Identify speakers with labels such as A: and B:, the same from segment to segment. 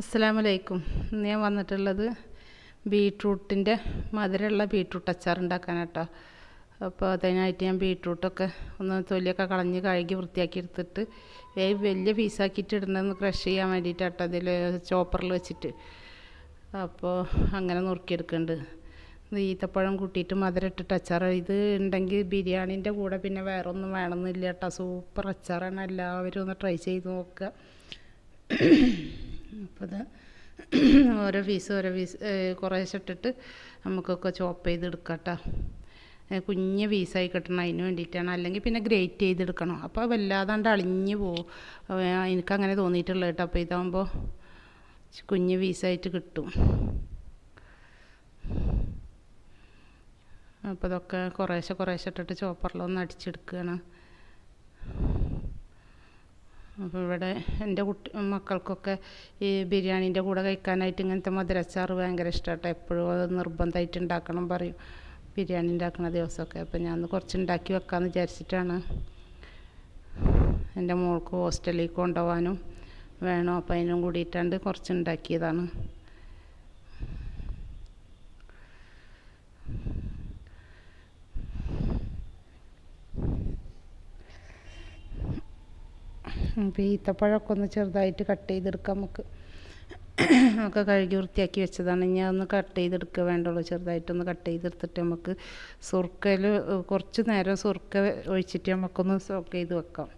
A: അസ്സലാമലൈക്കും. ഇന്ന് ഞാൻ വന്നിട്ടുള്ളത് ബീട്രൂട്ടിന്റെ മധുരമുള്ള ബീട്രൂട്ട് അച്ചാർ ഉണ്ടാക്കാനാട്ടോ അപ്പോൾ അതിനായിട്ട് ഞാൻ ബീട്രൂട്ടൊക്കെ ഒന്ന് തൊലിയൊക്കെ കളഞ്ഞ് കഴുകി വൃത്തിയാക്കി എടുത്തിട്ട് വലിയ പീസാക്കിയിട്ട് ഇടുന്നതെന്ന് ക്രഷ് ചെയ്യാൻ വേണ്ടിയിട്ടാട്ടോ അതിൽ ചോപ്പറിൽ വെച്ചിട്ട്. അപ്പോൾ അങ്ങനെ നുറുക്കിയെടുക്കുന്നുണ്ട്. ഈത്തപ്പഴം കൂട്ടിയിട്ട് മധുരം ഇട്ടിട്ട് അച്ചാർ ഇത് ഉണ്ടെങ്കിൽ ബിരിയാണീന്റെ കൂടെ പിന്നെ വേറെ ഒന്നും വേണമെന്നില്ല കേട്ടോ. സൂപ്പർ അച്ചാറാണ്. എല്ലാവരും ഒന്ന് ട്രൈ ചെയ്ത് നോക്കുക. അപ്പോൾ ഇത് ഓരോ പീസ് ഓരോ പീസ് കുറേശ്ശെ ഇട്ടിട്ട് നമുക്കൊക്കെ ചോപ്പ് ചെയ്തെടുക്കാം കേട്ടോ കുഞ്ഞ് പീസായി കിട്ടണം അതിന് വേണ്ടിയിട്ടാണ്. അല്ലെങ്കിൽ പിന്നെ ഗ്രേറ്റ് ചെയ്തെടുക്കണം. അപ്പോൾ വല്ലാതാണ്ട് അളിഞ്ഞ് പോവും. എനിക്കങ്ങനെ തോന്നിയിട്ടുള്ളത് കേട്ടോ. അപ്പോൾ ഇതാകുമ്പോൾ കുഞ്ഞ് പീസായിട്ട് കിട്ടും. അപ്പോൾ ഇതൊക്കെ കുറേശ്ശെ കുറേശ്ശെ ഇട്ടിട്ട് ചോപ്പറിലൊന്ന് അടിച്ചെടുക്കുകയാണ് അപ്പോൾ ഇവിടെ എന്റെ കുട്ടി മക്കൾക്കൊക്കെ ഈ ബിരിയാണീന്റെ കൂടെ കഴിക്കാനായിട്ട് ഇങ്ങനത്തെ മധുരച്ചാർ ഭയങ്കര ഇഷ്ടമാട്ടോ എപ്പോഴും അത് നിർബന്ധമായിട്ട് ഉണ്ടാക്കണം പറയും. ബിരിയാണി ഉണ്ടാക്കുന്ന ദിവസമൊക്കെ. അപ്പോൾ ഞാൻ ഒന്ന് കുറച്ച് ഉണ്ടാക്കി വെക്കാമെന്ന് വിചാരിച്ചിട്ടാണ്. എന്റെ മോൾക്ക് ഹോസ്റ്റലിൽ കൊണ്ടുപോകാനും വേണം. അപ്പോൾ അതിനും കൂടിയിട്ടാണ്ട് കുറച്ച് ഉണ്ടാക്കിയതാണ് അപ്പോൾ ഈത്തപ്പഴമൊക്കെ ഒന്ന് ചെറുതായിട്ട് കട്ട് ചെയ്തെടുക്കാം നമുക്ക്. ഒക്കെ കഴുകി വൃത്തിയാക്കി വെച്ചതാണ്. ഞാൻ ഒന്ന് കട്ട് ചെയ്തെടുക്കുക വേണ്ടുള്ളൂ. ചെറുതായിട്ടൊന്ന് കട്ട് ചെയ്തെടുത്തിട്ട് നമുക്ക് സുർക്കയിൽ കുറച്ച് നേരം സുർക്ക ഒഴിച്ചിട്ട് നമുക്കൊന്ന് സോക്ക് ചെയ്ത് വെക്കാം.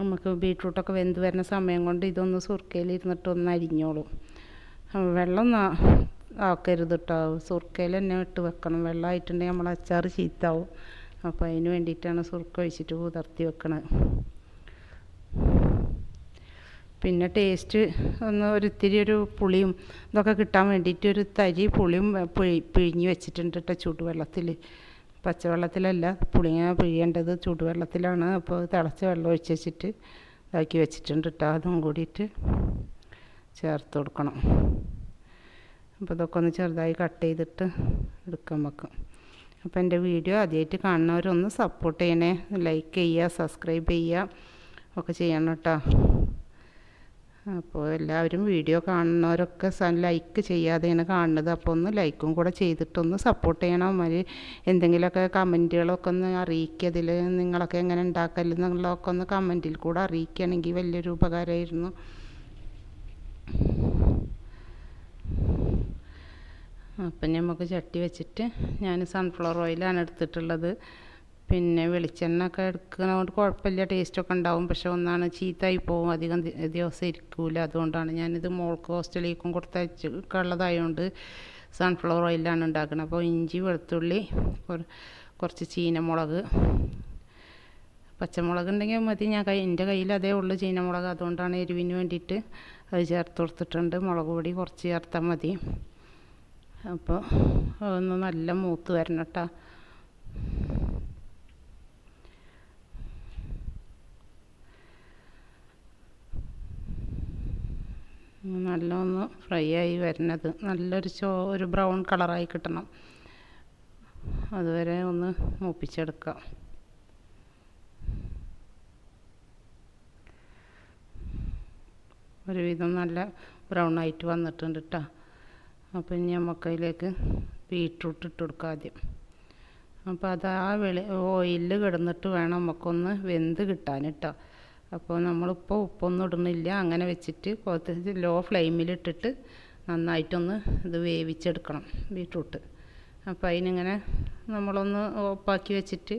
A: നമുക്ക് ബീട്രൂട്ടൊക്കെ വെന്ത് വരുന്ന സമയം കൊണ്ട് ഇതൊന്ന് സുർക്കയിൽ ഇരുന്നിട്ട് ഒന്ന് അരിഞ്ഞോളും. വെള്ളം ആക്കരുത് കേട്ടോ സുർക്കയിൽ തന്നെ ഇട്ട് വെക്കണം. വെള്ളമായിട്ടുണ്ടെങ്കിൽ നമ്മൾ അച്ചാർ ചീത്താവും. അപ്പോൾ അതിന് വേണ്ടിയിട്ടാണ് സുർക്ക ഒഴിച്ചിട്ട് കുതിർത്തി വെക്കണത്. പിന്നെ ടേസ്റ്റ് ഒന്ന് ഒരിത്തിരി ഒരു പുളിയും ഇതൊക്കെ കിട്ടാൻ വേണ്ടിയിട്ട് ഒരു തരി പുളിയും പിഴി പിഴിഞ്ഞ് വെച്ചിട്ടുണ്ട് കേട്ടോ ചൂടുവെള്ളത്തിൽ പച്ചവെള്ളത്തിലല്ല പുളിങ്ങ പിഴിയേണ്ടത് ചൂടുവെള്ളത്തിലാണ്. അപ്പോൾ തിളച്ച വെള്ളം ഒഴിച്ച് വെച്ചിട്ട് ഇതാക്കി വെച്ചിട്ടുണ്ട് കേട്ടോ. അതും കൂടിയിട്ട് ചേർത്ത് കൊടുക്കണം. അപ്പോൾ ഇതൊക്കെ ഒന്ന് ചെറുതായി കട്ട് ചെയ്തിട്ട് എടുക്കാൻ വെക്കും അപ്പോൾ എന്റെ വീഡിയോ ആദ്യമായിട്ട് കാണുന്നവരൊന്ന് സപ്പോർട്ട് ചെയ്യണേ. ലൈക്ക് ചെയ്യുക സബ്സ്ക്രൈബ് ചെയ്യുക ഒക്കെ ചെയ്യണം കേട്ടോ. അപ്പോൾ എല്ലാവരും വീഡിയോ കാണുന്നവരൊക്കെ ലൈക്ക് ചെയ്യാതെയാണ് കാണുന്നത്. അപ്പോൾ ഒന്ന് ലൈക്കും കൂടെ ചെയ്തിട്ടൊന്ന് സപ്പോർട്ട് ചെയ്യണം. അവർ എന്തെങ്കിലുമൊക്കെ കമന്റുകളൊക്കെ ഒന്ന് അറിയിക്കുക അതിൽ നിങ്ങളൊക്കെ എങ്ങനെ ഉണ്ടാക്കലെന്നുള്ളതൊക്കെ ഒന്ന് കമന്റിൽ കൂടെ അറിയിക്കുകയാണെങ്കിൽ വലിയൊരു ഉപകാരമായിരുന്നു. അപ്പം നമുക്ക് ചട്ടി വെച്ചിട്ട് ഞാൻ സൺഫ്ലവർ ഓയിലാണ് എടുത്തിട്ടുള്ളത്. പിന്നെ വെളിച്ചെണ്ണ ഒക്കെ എടുക്കുന്നതുകൊണ്ട് കുഴപ്പമില്ല. ടേസ്റ്റൊക്കെ ഉണ്ടാവും. പക്ഷെ ഒന്നാണ് ചീത്തയായി പോകും. അധികം ദിവസം ഇരിക്കില്ല അതുകൊണ്ടാണ് ഞാനിത് മോൾക്ക് ഹോസ്റ്റലിലേക്കും കൊടുത്തയച്ചുള്ളതായതുകൊണ്ട് സൺഫ്ലവർ ഓയിലാണ് ഉണ്ടാക്കുന്നത് അപ്പോൾ ഇഞ്ചി വെളുത്തുള്ളി കുറച്ച് ചീനമുളക് പച്ചമുളക് ഉണ്ടെങ്കിൽ മതി. ഞാൻ കൈ എന്റെ കയ്യിൽ അതേ ഉള്ളൂ ചീനമുളക്. അതുകൊണ്ടാണ് എരിവിന് വേണ്ടിയിട്ട് അത് ചേർത്ത് കൊടുത്തിട്ടുണ്ട്. മുളക് പൊടി കുറച്ച് ചേർത്താൽ മതി. അപ്പോൾ അതൊന്ന് നല്ല മൂത്ത് വരണം കേട്ടോ. നല്ല ഒന്ന് ഫ്രൈ ആയി വരുന്നത്. നല്ലൊരു ചോ ഒരു ബ്രൗൺ കളറായി കിട്ടണം. അതുവരെ ഒന്ന് മൂപ്പിച്ചെടുക്കാം ഒരുവിധം നല്ല ബ്രൗൺ ആയിട്ട് വന്നിട്ടുണ്ട് കേട്ടോ അപ്പോൾ ഇനി നമുക്ക് അതിലേക്ക് ബീട്രൂട്ട് ഇട്ട് കൊടുക്കാം ആദ്യം. അപ്പോൾ അത് ആ വെളി ഓയിലിൽ കിടന്നിട്ട് വേണം നമുക്കൊന്ന് വെന്ത് കിട്ടാൻ കേട്ടോ അപ്പോൾ നമ്മളിപ്പോൾ ഉപ്പൊന്നും ഇടുന്നില്ല. അങ്ങനെ വെച്ചിട്ട് കുറച്ച് ലോ ഫ്ലെയിമിലിട്ടിട്ട് നന്നായിട്ടൊന്ന് ഇത് വേവിച്ചെടുക്കണം ബീട്രൂട്ട്. അപ്പോൾ അതിനിങ്ങനെ നമ്മളൊന്ന് ഓപ്പാക്കി വെച്ചിട്ട്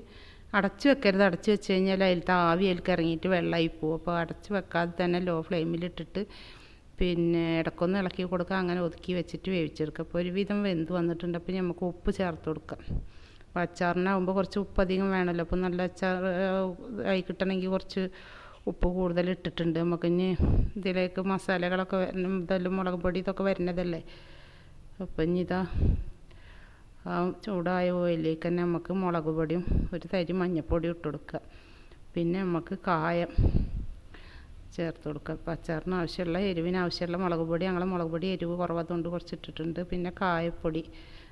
A: അടച്ചു വെക്കരുത്. അടച്ചു വെച്ച് കഴിഞ്ഞാൽ അതിലത്തെ ആവി അതിലേക്ക് ഇറങ്ങിയിട്ട് വെള്ളമായി പോകും അപ്പോൾ അടച്ചു വെക്കാതെ തന്നെ ലോ ഫ്ലെയിമിലിട്ടിട്ട് പിന്നെ ഇടക്കൊന്ന് ഇളക്കി കൊടുക്കുക. അങ്ങനെ ഒതുക്കി വെച്ചിട്ട് വേവിച്ചെടുക്കുക. അപ്പോൾ ഒരുവിധം വെന്ത് വന്നിട്ടുണ്ട്. അപ്പോൾ നമുക്ക് ഉപ്പ് ചേർത്ത് കൊടുക്കാം. അപ്പോൾ അച്ചാറിനാകുമ്പോൾ കുറച്ച് ഉപ്പ് അധികം വേണമല്ലോ അപ്പോൾ നല്ല അച്ചാർ ആയി കിട്ടണമെങ്കിൽ കുറച്ച് ഉപ്പ് കൂടുതൽ ഇട്ടിട്ടുണ്ട്. നമുക്ക് ഇനി ഇതിലേക്ക് മസാലകളൊക്കെ ഇതെല്ലാം മുളക് പൊടി ഇതൊക്കെ വരുന്നതല്ലേ? അപ്പം ഇനി ഇതാ ആ ചൂടായ ഓയിലേക്ക് തന്നെ നമുക്ക് മുളക് പൊടിയും ഒരു തരി മഞ്ഞൾപ്പൊടിയും ഇട്ട് കൊടുക്കുക. പിന്നെ നമുക്ക് കായം ചേർത്ത് കൊടുക്കുക. അപ്പോൾ അച്ചാറിന് ആവശ്യമുള്ള എരിവിന് ആവശ്യമുള്ള മുളക് പൊടി. ഞങ്ങൾ മുളക് പൊടി എരിവ് കുറവതുകൊണ്ട് കുറച്ച് ഇട്ടിട്ടുണ്ട് പിന്നെ കായപ്പൊടി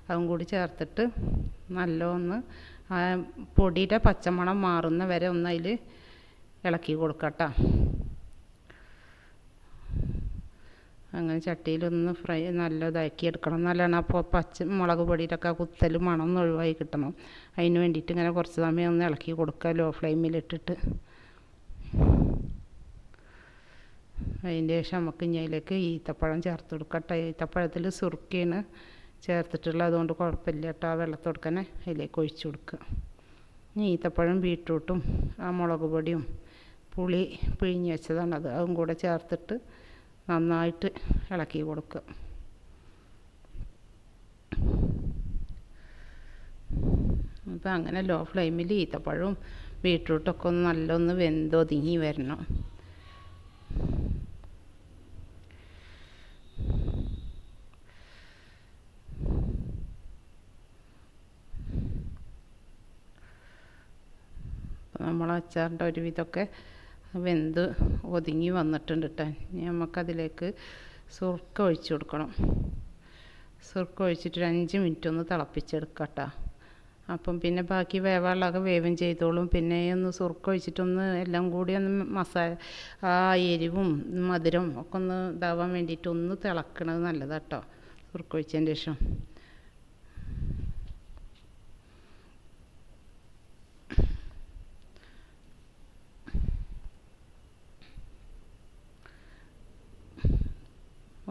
A: അതും കൂടി ചേർത്തിട്ട് നല്ലോന്ന് ആ പൊടിയുടെ പച്ചമണം മാറുന്ന വരെ ഒന്ന് അതിൽ ഇളക്കി കൊടുക്കട്ടോ. അങ്ങനെ ചട്ടിയിലൊന്ന് ഫ്രൈ നല്ലതാക്കി എടുക്കണം. നല്ലോണം അപ്പോൾ പച്ച മുളക് പൊടിയിലൊക്കെ കുത്തൽ ഒന്ന് ഒഴിവായി കിട്ടണം. അതിന് വേണ്ടിയിട്ട് ഇങ്ങനെ കുറച്ച് സമയം ഒന്ന് ഇളക്കി കൊടുക്കുക ലോ ഫ്ലെയിമിലിട്ടിട്ട് അതിന്റെ ശേഷം നമുക്ക് ഇനി അതിലേക്ക് ഈത്തപ്പഴം ചേർത്ത് കൊടുക്കട്ടെ. ഈത്തപ്പഴത്തിൽ സുറുക്കിയാണ് ചേർത്തിട്ടുള്ളത്. അതുകൊണ്ട് കുഴപ്പമില്ല കേട്ടോ. ആ കൊടുക്കണേ. അതിലേക്ക് ഒഴിച്ചു കൊടുക്കുക. ഇനി ഈത്തപ്പഴം ബീട്രൂട്ടും ആ മുളക് പൊടിയും പുളി പിഴിഞ്ഞ് വെച്ചതാണ് അത്. അതും കൂടെ ചേർത്തിട്ട് നന്നായിട്ട് ഇളക്കി കൊടുക്കുക. അപ്പോൾ അങ്ങനെ ലോ ഫ്ലെയിമിൽ ഈത്തപ്പഴവും ബീട്രൂട്ടൊക്കെ ഒന്ന് നല്ലൊന്ന് വെന്തൊതുങ്ങി വരണം. നമ്മൾ അച്ചാറിന്റെ ഒരുവിധമൊക്കെ വെന്ത് ഒതുങ്ങി വന്നിട്ടുണ്ട് കേട്ടോ ഇനി നമുക്കതിലേക്ക് സുർക്ക ഒഴിച്ച് കൊടുക്കണം. സുർക്ക ഒഴിച്ചിട്ട് ഒരു അഞ്ച് മിനിറ്റ് ഒന്ന് തിളപ്പിച്ചെടുക്കാം കേട്ടോ അപ്പം പിന്നെ ബാക്കി വേവാളൊക്കെ വേവും ചെയ്തോളും. പിന്നെ ഒന്ന് സുർക്ക ഒഴിച്ചിട്ടൊന്ന് എല്ലാം കൂടി ഒന്ന് മസാല ആ എരിവും മധുരം ഒക്കെ ഒന്ന് ഇതാവാൻ വേണ്ടിയിട്ട് ഒന്ന് തിളക്കണത് നല്ലതാട്ടോ സുർക്ക ഒഴിച്ചതിന്റെ ശേഷം.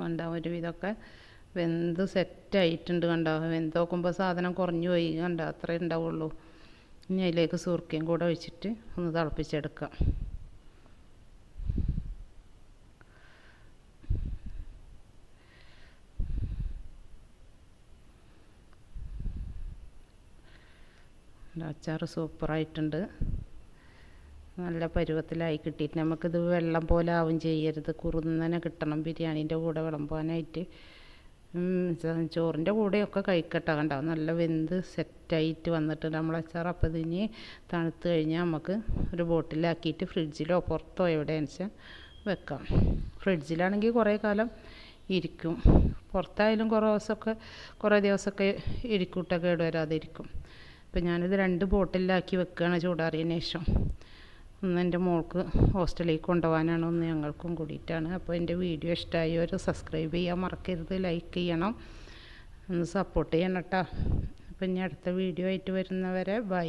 A: കണ്ട? ഒരുവിധമൊക്കെ വെന്ത് സെറ്റായിട്ടുണ്ട് കണ്ടോ? വെന്ത് നോക്കുമ്പോൾ സാധനം കുറഞ്ഞു പോയി കണ്ടോ? അത്രേ ഉണ്ടാവുള്ളൂ. ഇനി അതിലേക്ക് സുർക്കയും കൂടെ ഒഴിച്ചിട്ട് ഒന്ന് തിളപ്പിച്ചെടുക്കാം. അച്ചാർ സൂപ്പറായിട്ടുണ്ട്. നല്ല പരുവത്തിലായി കിട്ടിയിട്ട് നമുക്കിത് വെള്ളം പോലെ ആവും ചെയ്യരുത്. കുറുന്നനെ കിട്ടണം ബിരിയാണീന്റെ കൂടെ വിളമ്പാനായിട്ട്. ചോറിന്റെ കൂടെയൊക്കെ കഴിക്കട്ടെ കണ്ടോ? നല്ല വെന്ത് സെറ്റായിട്ട് വന്നിട്ട് നമ്മൾ അച്ചാർ അപ്പം ഇതിന് തണുത്ത് കഴിഞ്ഞാൽ നമുക്ക് ഒരു ബോട്ടിലാക്കിയിട്ട് ഫ്രിഡ്ജിലോ പുറത്തോ എവിടെയാണെന്ന് വെച്ചാൽ വെക്കാം. ഫ്രിഡ്ജിലാണെങ്കിൽ കുറേ കാലം ഇരിക്കും. പുറത്തായാലും കുറേ ദിവസമൊക്കെ കുറേ ദിവസമൊക്കെ ഇരിക്കൂട്ടൊക്കെ കേടുവരാതിരിക്കും. അപ്പം ഞാനിത് രണ്ട് ബോട്ടിലാക്കി വെക്കുകയാണ് ചൂടാറിയതിന് ശേഷം. ഒന്ന് എന്റെ മോൾക്ക് ഹോസ്റ്റലിൽ കൊണ്ടുപോകാനാണ് ഒന്ന് ഞങ്ങൾക്കും കൂടിയിട്ടാണ്. അപ്പോൾ എന്റെ വീഡിയോ ഇഷ്ടമായി ഒരു സബ്സ്ക്രൈബ് ചെയ്യാൻ മറക്കരുത് ലൈക്ക് ചെയ്യണം ഒന്ന് സപ്പോർട്ട് ചെയ്യണം കേട്ടോ. അപ്പം ഇനി അടുത്ത വീഡിയോ ആയിട്ട് വരുന്നവരെ ബൈ.